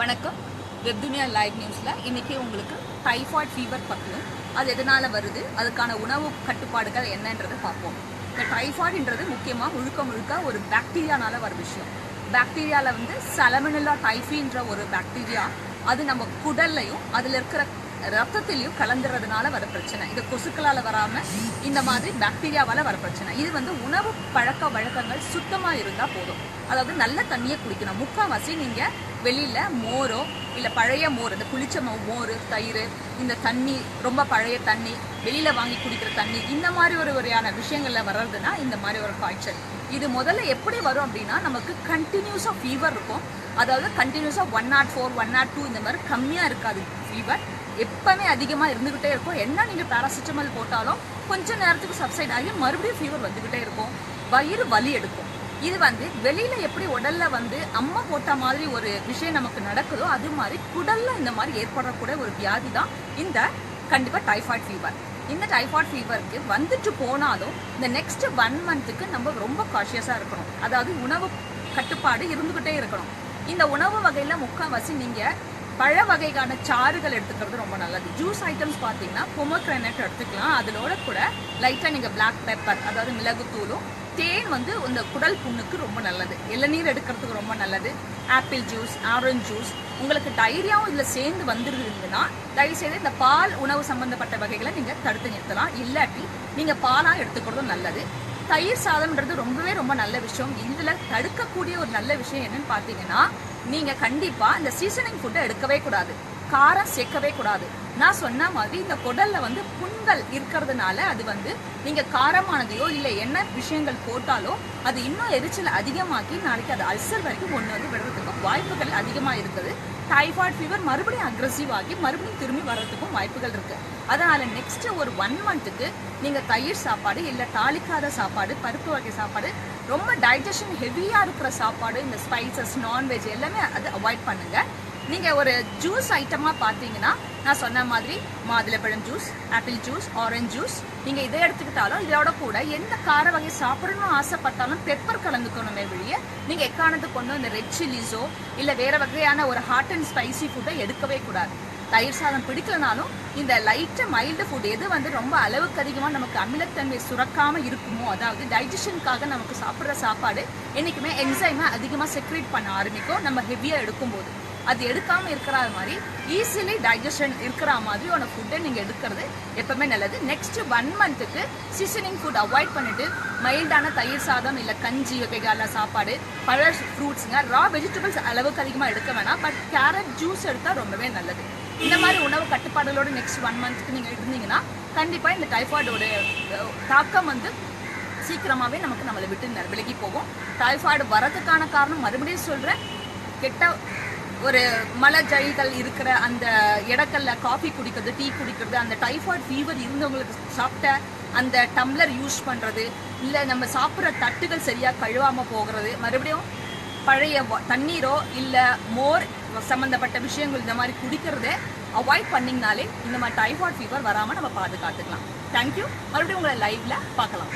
வணக்கம். வெப்துனியா லைவ் நியூஸில் இன்றைக்கி உங்களுக்கு டைஃபாய்ட் ஃபீவர் பற்றியும் அது எதனால் வருது அதுக்கான உணவு கட்டுப்பாடுகள் என்னன்றதை பார்ப்போம். இந்த டைஃபாய்டுன்றது முக்கியமாக முழுக்க முழுக்க ஒரு பாக்டீரியானால வர விஷயம். பாக்டீரியாவில் வந்து சலமனில்லா டைஃபின்ற ஒரு பாக்டீரியா அது நம்ம குடல்லையும் அதில் இருக்கிற ரத்தத்திலையும் கலந்துறதுனால வர பிரச்சனை. இது கொசுக்களால் வராமல் இந்த மாதிரி பாக்டீரியாவால் வர பிரச்சனை. இது வந்து உணவு பழக்க வழக்கங்கள் சுத்தமாக இருந்தால் போதும். அதாவது நல்ல தண்ணியை குடிக்கணும். முக்கால்வாசி நீங்கள் வெளியில் மோரோ இல்லை பழைய மோர் இந்த புளிச்ச மோர் தயிர் இந்த தண்ணி ரொம்ப பழைய தண்ணி வெளியில் வாங்கி குடிக்கிற தண்ணி இந்த மாதிரி ஒரு வகையான விஷயங்களில் வர்றதுன்னா இந்த மாதிரி ஒரு காய்ச்சல். இது முதல்ல எப்படி வரும் அப்படின்னா நமக்கு கண்டினியூஸாக ஃபீவர் இருக்கும். அதாவது கண்டினியூஸாக one naught four one naught two இந்த மாதிரி கம்மியாக இருக்காது ஃபீவர் எப்பவுமே அதிகமாக இருந்துக்கிட்டே இருக்கும். என்ன நீங்கள் பேராசிட்டமால் போட்டாலும் கொஞ்சம் நேரத்துக்கு சப்சைட் ஆகி மறுபடியும் ஃபீவர் வந்துக்கிட்டே இருக்கும். வயிறு வலி எடுக்கும். இது வந்து வெளியில் எப்படி உடலில் வந்து அம்மா போட்ட மாதிரி ஒரு விஷயம் நமக்கு நடக்குதோ அது மாதிரி குடலில் இந்த மாதிரி ஏற்படக்கூடிய ஒரு வியாதி தான் இந்த கண்டிப்பாக டைஃபாய்ட் ஃபீவர் இந்த டைஃபாய்ட் ஃபீவருக்கு வந்துட்டு போனாலும் இந்த நெக்ஸ்ட் ஒன் மந்த்துக்கு நம்ம ரொம்ப காஷியஸாக இருக்கணும். அதாவது உணவு கட்டுப்பாடு இருந்துக்கிட்டே இருக்கணும். இந்த உணவு வகையில் முக்கால்வாசி நீங்கள் பழ வகைக்கான சாறுகள் எடுத்துக்கிறது ரொம்ப நல்லது. ஜூஸ் ஐட்டம்ஸ் பார்த்தீங்கன்னா பொமக்ரனட் எடுத்துக்கலாம். அதோட கூட லைட்டாக நீங்கள் பிளாக் பெப்பர் அதாவது மிளகுத்தூளும் தேன் வந்து இந்த குடல் புண்ணுக்கு ரொம்ப நல்லது. இளநீர் எடுக்கிறதுக்கு ரொம்ப நல்லது. ஆப்பிள் ஜூஸ் ஆரஞ்சு ஜூஸ் உங்களுக்கு டைரியாவும் இதில் சேர்ந்து வந்துருந்ததுன்னா தயவுசெய்து இந்த பால் உணவு சம்பந்தப்பட்ட வகைகளை நீங்கள் தடுத்து நிறுத்தலாம். இல்லாட்டி நீங்கள் பாலாக எடுத்துக்கிறதும் நல்லது. தயிர் சாதம்ன்றது ரொம்பவே ரொம்ப நல்ல விஷயம். இதில் தடுக்கக்கூடிய ஒரு நல்ல விஷயம் என்னன்னு பார்த்தீங்கன்னா நீங்கள் கண்டிப்பாக இந்த சீசனிங் ஃபுட்டை எடுக்கவே கூடாது. காரம் சேர்க்கவே கூடாது. நான் சொன்ன மாதிரி இந்த குடல்ல வந்து புண்கள் இருக்கிறதுனால அது வந்து நீங்க காரமானதையோ இல்ல என்ன விஷயங்கள் போட்டாலோ அது இன்னும் எரிச்சல் அதிகமாக்கி நாளைக்கு அது அல்சர் வரைக்கும் ஒன்று வந்து விடுறதுக்கு வாய்ப்புகள் அதிகமாக இருக்குது. டைஃபாய்ட் ஃபீவர் மறுபடியும் அக்ரஸிவ் ஆகி மறுபடியும் திரும்பி வர்றதுக்கும் வாய்ப்புகள் இருக்கு. அதனால நெக்ஸ்ட் ஒரு ஒன் மந்த்துக்கு நீங்க தயிர் சாப்பாடு இல்ல தாளிக்காத சாப்பாடு பருப்பு வகை சாப்பாடு ரொம்ப டைஜஷன் ஹெவியா இருக்கிற சாப்பாடு இந்த ஸ்பைசஸ் நான்வெஜ் எல்லாமே அது அவாய்ட் பண்ணுங்க. நீங்கள் ஒரு ஜூஸ் ஐட்டமாக பார்த்தீங்கன்னா நான் சொன்ன மாதிரி மாதுளப்பழம் juice apple juice orange juice நீங்கள் இதை எடுத்துக்கிட்டாலும் இதோட கூட எந்த கார வகை சாப்பிடணும்னு ஆசைப்பட்டாலும் பெப்பர் கலந்துக்கணுமே வெளியே நீங்கள் எக்கானது கொண்டு இந்த ரெட் சில்லிஸோ இல்லை வேறு வகையான ஒரு ஹாட் அண்ட் ஸ்பைசி ஃபுட்டை எடுக்கவே கூடாது. தயிர் சாதம் பிடிக்கலனாலும் இந்த லைட்டு மைல்டு ஃபுட் எது வந்து ரொம்ப அளவுக்கு அதிகமாக நமக்கு அமிலத்தன்மை சுரக்காமல் இருக்குமோ அதாவது டைஜஷனுக்காக நமக்கு சாப்பிட்ற சாப்பாடு என்றைக்குமே என்சைமை அதிகமாக செக்ரேட் பண்ண ஆரம்பிக்கும். நம்ம ஹெவியாக எடுக்கும்போது. அது எடுக்காமல் இருக்கிற மாதிரி ஈஸிலி டைஜஷன் இருக்கிற மாதிரியான ஃபுட்டை நீங்கள் எடுக்கிறது எப்பவுமே நல்லது. நெக்ஸ்ட் ஒன் மந்த்துக்கு சீசனிங் ஃபுட் அவாய்ட் பண்ணிட்டு மைல்டான தயிர் சாதம் இல்லை கஞ்சி வகைகால சாப்பாடு பழ ஃப்ரூட்ஸுங்க ரா வெஜிடபிள்ஸ் அளவுக்கு அதிகமாக எடுக்க வேணாம். பட் கேரட் ஜூஸ் எடுத்தால் ரொம்பவே நல்லது. இந்த மாதிரி உணவு கட்டுப்பாடுகளோட நெக்ஸ்ட் ஒன் மந்த்துக்கு நீங்கள் இருந்தீங்கன்னா கண்டிப்பாக இந்த டைஃபாய்டோட தாக்கம் வந்து சீக்கிரமாகவே நமக்கு நம்மளை விட்டு விலகி போகும். டைஃபாய்டு வரதுக்கான காரணம் மறுபடியும் சொல்கிறேன் கெட்ட ஒரு மலை இருக்கிற அந்த இடக்கல்ல காஃபி குடிக்கிறது டீ குடிக்கிறது அந்த டைஃபாய்ட் ஃபீவர் இருந்தவங்களுக்கு சாப்பிட்ட அந்த டம்ளர் யூஸ் பண்ணுறது இல்லை நம்ம சாப்பிட்ற தட்டுகள் சரியாக கழுவாமல் போகிறது மறுபடியும் பழைய தண்ணீரோ இல்லை மோர் சம்மந்தப்பட்ட விஷயங்கள் இந்த மாதிரி குடிக்கிறதே அவாய்ட் பண்ணிங்கனாலே இந்த மாதிரி டைஃபாய்ட் ஃபீவர் வராமல் நம்ம பாதுகாத்துக்கலாம். தேங்க்யூ மறுபடியும் உங்களை லைவில் பார்க்கலாம்.